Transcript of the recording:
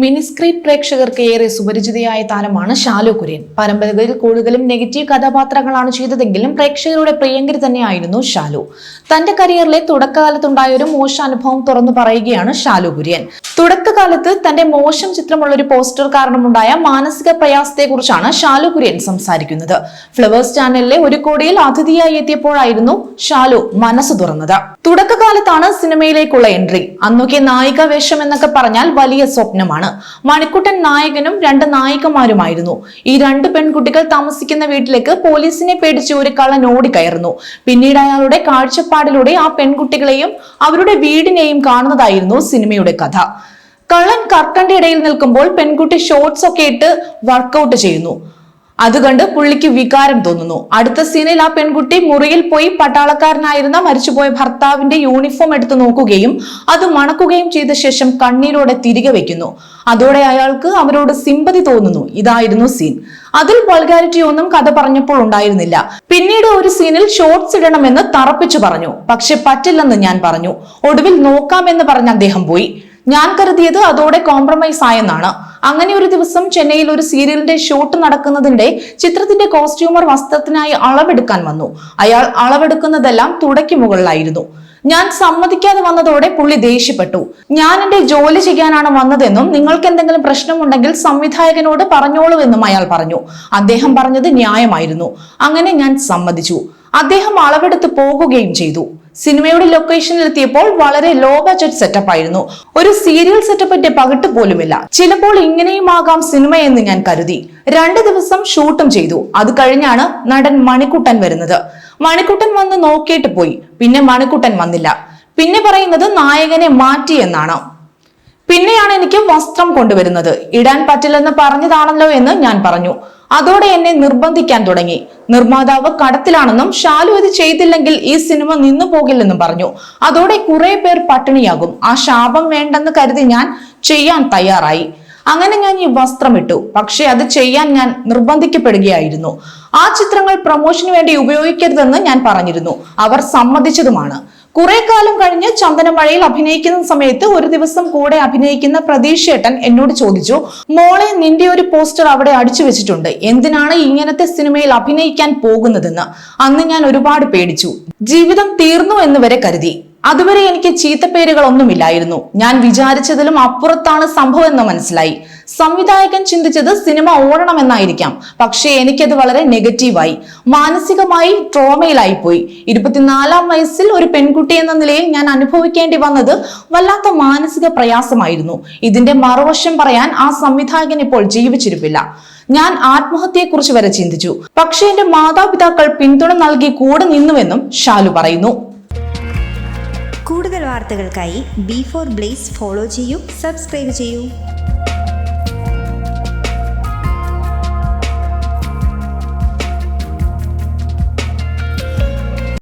Mini screen പ്രേക്ഷകർക്ക് ഏറെ സുപരിചിതയായ താരമാണ് ഷാലു കുര്യൻ. പരമ്പരകളിൽ കൂടുതലും നെഗറ്റീവ് കഥാപാത്രങ്ങളാണ് ചെയ്തതെങ്കിലും പ്രേക്ഷകരുടെ പ്രിയങ്കരി തന്നെയായിരുന്നു ഷാലു. തന്റെ കരിയറിലെ തുടക്കകാലത്തുണ്ടായ ഒരു മോശ അനുഭവം തുറന്നു പറയുകയാണ് ഷാലു കുര്യൻ. തുടക്കകാലത്ത് തന്റെ മോശം ചിത്രമുള്ള ഒരു പോസ്റ്റർ കാരണമുണ്ടായ മാനസിക പ്രയാസത്തെക്കുറിച്ചാണ് ഷാലു കുര്യൻ സംസാരിക്കുന്നത്. ഫ്ലവേഴ്സ് ചാനലിലെ ഒരു കോടിയിൽ അതിഥിയായി എത്തിയപ്പോഴായിരുന്നു ഷാലു മനസ്സ് തുറന്നത്. തുടക്കകാലത്താണ് സിനിമയിലേക്കുള്ള എൻട്രി. അന്നൊക്കെ നായിക വേഷം എന്നൊക്കെ പറഞ്ഞാൽ വലിയ സ്വപ്നമാണ്. മണിക്കുട്ടൻ നായകനും രണ്ട് നായികമാരുമായിരുന്നു. ഈ രണ്ട് പെൺകുട്ടികൾ താമസിക്കുന്ന വീട്ടിലേക്ക് പോലീസിനെ പേടിച്ച് ഒരു കള്ളൻ ഓടിക്കയറുന്നു പിന്നീട് അയാളുടെ കാഴ്ചപ്പാടിലൂടെ ആ പെൺകുട്ടികളെയും അവരുടെ വീടിനെയും കാണുന്നതായിരുന്നു സിനിമയുടെ കഥ. കള്ളൻ കർക്കന്റെ ഇടയിൽ നിൽക്കുമ്പോൾ പെൺകുട്ടി ഷോർട്സ് ഒക്കെ ഇട്ട് വർക്കൗട്ട് ചെയ്യുന്നു. അത് കണ്ട് പുള്ളിക്ക് വികാരം തോന്നുന്നു. അടുത്ത സീനിൽ ആ പെൺകുട്ടി മുറിയിൽ പോയി പട്ടാളക്കാരനായിരുന്ന മരിച്ചുപോയ ഭർത്താവിന്റെ യൂണിഫോം എടുത്തു നോക്കുകയും അത് മണക്കുകയും ചെയ്ത ശേഷം കണ്ണീരോടെ തിരികെ വെക്കുന്നു. അതോടെ അയാൾക്ക് അവരോട് സിമ്പതി തോന്നുന്നു. ഇതായിരുന്നു സീൻ. അതിൽ വൾഗാരിറ്റി ഒന്നും കഥ പറഞ്ഞപ്പോൾ ഉണ്ടായിരുന്നില്ല. പിന്നീട് ഒരു സീനിൽ ഷോർട്സ് ഇടണമെന്ന് തറപ്പിച്ചു പറഞ്ഞു. പക്ഷെ പറ്റില്ലെന്ന് ഞാൻ പറഞ്ഞു. ഒടുവിൽ നോക്കാമെന്ന് പറഞ്ഞ് അദ്ദേഹം പോയി. ഞാൻ കരുതിയത് അതോടെ കോംപ്രമൈസ് ആയെന്നാണ്. അങ്ങനെ ഒരു ദിവസം ചെന്നൈയിൽ ഒരു സീരിയലിന്റെ ഷൂട്ട് നടക്കുന്നതിന്റെ ചിത്രത്തിന്റെ കോസ്റ്റ്യൂമർ വസ്ത്രത്തിനായി അളവെടുക്കാൻ വന്നു. അയാൾ അളവെടുക്കുന്നതെല്ലാം തുടയ്ക്ക് മുകളിലായിരുന്നു. ഞാൻ സമ്മതിക്കാതെ വന്നതോടെ പുള്ളി ദേഷ്യപ്പെട്ടു. ഞാൻ എന്റെ ജോലി ചെയ്യാനാണ് വന്നതെന്നും നിങ്ങൾക്ക് എന്തെങ്കിലും പ്രശ്നമുണ്ടെങ്കിൽ സംവിധായകനോട് പറഞ്ഞോളൂ എന്നും അയാൾ പറഞ്ഞു. അദ്ദേഹം പറഞ്ഞത് ന്യായമായിരുന്നു. അങ്ങനെ ഞാൻ സമ്മതിച്ചു. അദ്ദേഹം അളവെടുത്ത് പോകുകയും ചെയ്തു. സിനിമയുടെ ലൊക്കേഷനിൽ എത്തിയപ്പോൾ വളരെ ലോ ബജറ്റ് സെറ്റപ്പ് ആയിരുന്നു. ഒരു സീരിയൽ സെറ്റപ്പിന്റെ പകിട്ട് പോലുമില്ല. ചിലപ്പോൾ ഇങ്ങനെയും ആകാം സിനിമ എന്ന് ഞാൻ കരുതി. രണ്ട് ദിവസം ഷൂട്ടും ചെയ്തു. അത് കഴിഞ്ഞാണ് നടൻ മണിക്കുട്ടൻ വരുന്നത്. മണിക്കുട്ടൻ വന്ന് നോക്കിയിട്ട് പോയി. പിന്നെ മണിക്കുട്ടൻ വന്നില്ല. പിന്നെ പറയുന്നത് നായകനെ മാറ്റി എന്നാണ്. പിന്നെയാണ് എനിക്ക് വസ്ത്രം കൊണ്ടുവരുന്നത്. ഇടാൻ പറ്റില്ലെന്ന് പറഞ്ഞതാണല്ലോ എന്ന് ഞാൻ പറഞ്ഞു. അതോടെ എന്നെ നിർബന്ധിക്കാൻ തുടങ്ങി. നിർമ്മാതാവ് കടത്തിലാണെന്നും ഷാലു ഇത് ചെയ്തില്ലെങ്കിൽ ഈ സിനിമ നിന്നു പോകില്ലെന്നും പറഞ്ഞു. അതോടെ കുറെ പേർ പട്ടിണിയാകും. ആ ശാപം വേണ്ടെന്ന് കരുതി ഞാൻ ചെയ്യാൻ തയ്യാറായി. അങ്ങനെ ഞാൻ ഈ വസ്ത്രം ഇട്ടു. പക്ഷെ അത് ചെയ്യാൻ ഞാൻ നിർബന്ധിക്കപ്പെടുകയായിരുന്നു. ആ ചിത്രങ്ങൾ പ്രൊമോഷന് വേണ്ടി ഉപയോഗിക്കരുതെന്ന് ഞാൻ പറഞ്ഞിരുന്നു. അവർ സമ്മതിച്ചതുമാണ്. കുറെ കാലം കഴിഞ്ഞ് ചന്ദനമഴയിൽ അഭിനയിക്കുന്ന സമയത്ത് ഒരു ദിവസം കൂടെ അഭിനയിക്കുന്ന പ്രതീഷ് ഏട്ടൻ എന്നോട് ചോദിച്ചു മോളെ നിന്റെ ഒരു പോസ്റ്റർ അവിടെ അടിച്ചു വെച്ചിട്ടുണ്ട്. എന്തിനാണ് ഇങ്ങനത്തെ സിനിമയിൽ അഭിനയിക്കാൻ പോകുന്നതെന്ന്? അന്ന് ഞാൻ ഒരുപാട് പേടിച്ചു. ജീവിതം തീർന്നു എന്ന് വരെ കരുതി. അതുവരെ എനിക്ക് ചീത്തപ്പേരുകളൊന്നുമില്ലായിരുന്നു. ഞാൻ വിചാരിച്ചതിലും അപ്പുറത്താണ് സംഭവം എന്ന് മനസ്സിലായി. സംവിധായകൻ ചിന്തിച്ചത് സിനിമ ഓടണമെന്നായിരിക്കാം. പക്ഷേ എനിക്കത് വളരെ നെഗറ്റീവായി. മാനസികമായി ട്രോമയിലായി പോയി ഇരുപത്തിനാലാം വയസ്സിൽ ഒരു പെൺകുട്ടി എന്ന നിലയിൽ ഞാൻ അനുഭവിക്കേണ്ടി വന്നത് വല്ലാത്ത മാനസിക പ്രയാസമായിരുന്നു. ഇതിന്റെ മറുവശം പറയാൻ ആ സംവിധായകൻ ഇപ്പോൾ ജീവിച്ചിരിപ്പില്ല. ഞാൻ ആത്മഹത്യയെക്കുറിച്ച് വരെ ചിന്തിച്ചു. പക്ഷേ എന്റെ മാതാപിതാക്കൾ പിന്തുണ നൽകി കൂടെ നിന്നുവെന്നും ഷാലു പറയുന്നു. കൂടുതൽ വാർത്തകൾക്കായി ബി ഫോർ ബ്ലേസ് ഫോളോ ചെയ്യൂ സബ്സ്ക്രൈബ് ചെയ്യൂ.